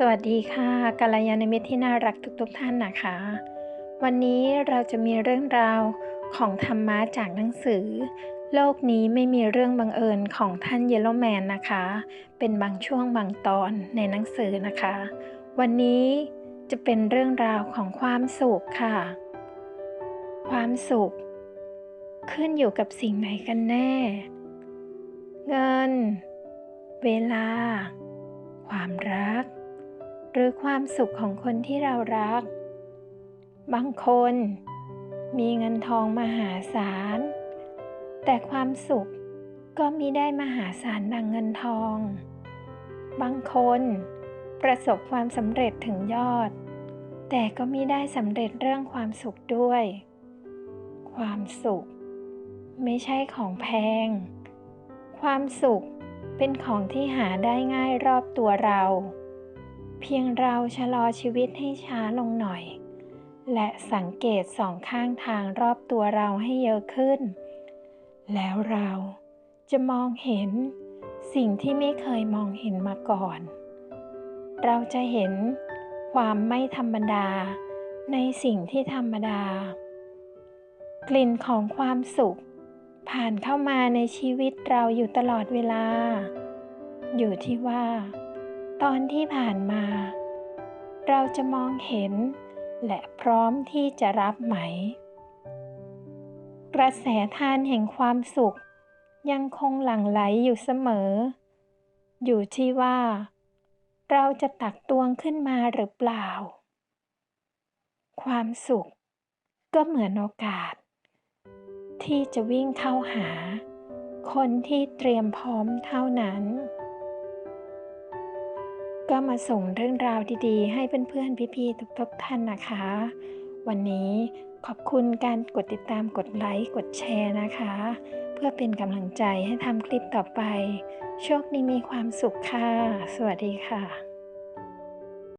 สวัสดีค่ะกัลยาณมิตรที่น่ารักทุกๆทท่านนะคะ วันนี้เราจะมีเรื่องราวของธรรมะจากหนังสือ โลกนี้ไม่มีเรื่องบังเอิญของท่านเยลโลแมนนะคะ เป็นบางช่วงบางตอนในหนังสือนะคะ วันนี้จะเป็นเรื่องราวของความสุขค่ะ ความสุข ขึ้นอยู่กับสิ่งไหนกันแน่ เงิน เวลา ความรัก รือความสุขของคนที่เรารัก บางคนมีเงินทองมหาศาล แต่ความสุขก็มิได้มหาศาลดังเงินทอง บางคนประสบความสำเร็จถึงยอด แต่ก็มิได้สำเร็จเรื่องความสุขด้วย ความสุข ไม่ใช่ของแพง ความสุขเป็นของที่หาได้ง่ายรอบตัวเรา เพียงเราชะลอชีวิตให้ช้าลงหน่อย และสังเกตสองข้างทางรอบตัวเราให้เยอะขึ้น แล้วเราจะมองเห็นสิ่งที่ไม่เคยมองเห็นมาก่อน เราจะเห็นความไม่ธรรมดาในสิ่งที่ธรรมดา กลิ่นของความสุข ผ่านเข้ามาในชีวิตเราอยู่ตลอดเวลา อยู่ที่ว่า ตอนที่ผ่านมา เราจะมองเห็น และพร้อมที่จะรับไหม กระแสทานแห่งความสุข ยังคงหลั่งไหลอยู่เสมอ อยู่ที่ว่า เราจะตักตวงขึ้นมาหรือเปล่า ความสุข ก็เหมือนโอกาส ที่จะวิ่งเข้าหา คนที่เตรียมพร้อมเท่านั้น ก็มาส่งเรื่องราวดีๆ ให้เพื่อนๆ พี่ๆ ทุกๆท่านนะคะ วันนี้ขอบคุณการกดติดตามกดไลค์กดแชร์นะคะ เพื่อเป็นกำลังใจให้ทำคลิปต่อไป โชคดีมีความสุขค่ะ สวัสดีค่ะ